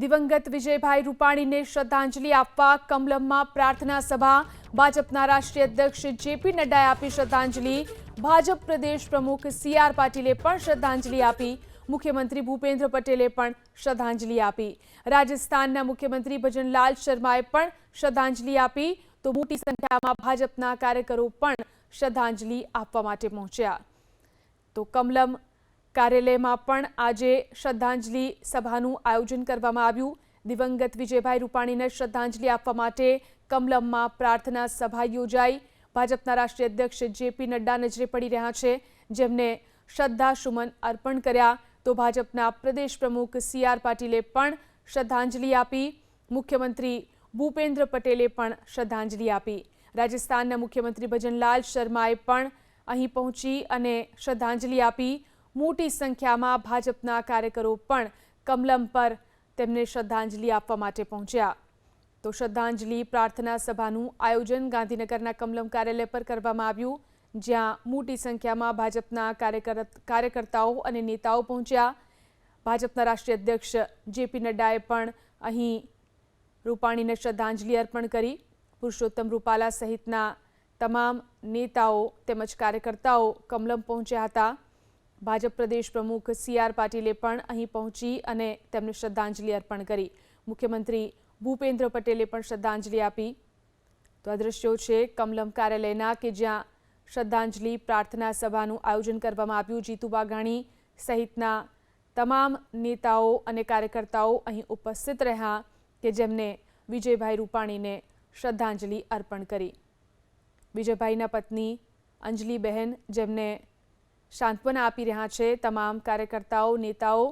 દિવંગત વિજયભાઈ રૂપાણીને શ્રદ્ધાંજલિ આપવા કમલમમાં પ્રાર્થના સભા. ભાજપના રાષ્ટ્રીય અધ્યક્ષ જેપી નડ્ડાએ આપી શ્રદ્ધાંજલિ. ભાજપ પ્રદેશ પ્રમુખ સી આર પાટીલે પણ શ્રદ્ધાંજલિ આપી. મુખ્યમંત્રી ભૂપેન્દ્ર પટેલે પણ શ્રદ્ધાંજલિ આપી. રાજસ્થાનના મુખ્યમંત્રી ભજનલાલ શર્માએ પણ શ્રદ્ધાંજલિ આપી. તો મોટી સંખ્યામાં ભાજપના કાર્યકરો પણ શ્રદ્ધાંજલિ આપવા માટે પહોંચ્યા. તો કમલમ કાર્યાલયમાં પણ આજે શ્રદ્ધાંજલિ સભાનું આયોજન કરવામાં આવ્યું. દિવંગત વિજયભાઈ રૂપાણીને શ્રદ્ધાંજલિ આપવા માટે કમલમમાં પ્રાર્થના સભા યોજાઈ. ભાજપના રાષ્ટ્રીય અધ્યક્ષ જેપી નડ્ડા નજરે પડી રહ્યા છે. જેમને શ્રદ્ધાસુમન અર્પણ કર્યા. તો ભાજપના પ્રદેશ પ્રમુખ સી આર પાટીલે પણ શ્રદ્ધાંજલિ આપી. મુખ્યમંત્રી ભૂપેન્દ્ર પટેલે પણ શ્રદ્ધાંજલિ આપી. રાજસ્થાનના મુખ્યમંત્રી ભજનલાલ શર્માએ પણ અહીં પહોંચી અને શ્રદ્ધાંજલિ આપી. મોટી સંખ્યામાં ભાજપના કાર્યકરો પણ કમલમ પર તેમને શ્રદ્ધાંજલિ આપવા માટે પહોંચ્યા. તો શ્રદ્ધાંજલિ પ્રાર્થના સભાનું આયોજન ગાંધીનગરના કમલમ કાર્યાલય પર કરવામાં આવ્યું, જ્યાં મોટી સંખ્યામાં ભાજપના કાર્યકર, કાર્યકર્તાઓ અને નેતાઓ પહોંચ્યા. ભાજપના રાષ્ટ્રીય અધ્યક્ષ જેપી નડ્ડાએ પણ અહીં રૂપાણીને શ્રદ્ધાંજલિ અર્પણ કરી. પુરુષોત્તમ રૂપાલા સહિતના તમામ નેતાઓ તેમજ કાર્યકર્તાઓ કમલમ પહોંચ્યા હતા. ભાજપ પ્રદેશ પ્રમુખ સી આર પાટીલે પણ અહીં પહોંચી અને તેમને શ્રદ્ધાંજલિ અર્પણ કરી. મુખ્યમંત્રી ભૂપેન્દ્ર પટેલે પણ શ્રદ્ધાંજલિ આપી. તો આ દ્રશ્યો છે કમલમ કાર્યાલયના કે જ્યાં શ્રદ્ધાંજલિ પ્રાર્થના સભાનું આયોજન કરવામાં આવ્યું. જીતુ વાઘાણી સહિતના તમામ નેતાઓ અને કાર્યકર્તાઓ અહીં ઉપસ્થિત રહ્યા કે જેમને વિજયભાઈ રૂપાણીને શ્રદ્ધાંજલિ અર્પણ કરી. વિજયભાઈના પત્ની અંજલિબહેન, જેમને સાંત્વના આપી રહ્યા છે તમામ કાર્યકર્તાઓ નેતાઓ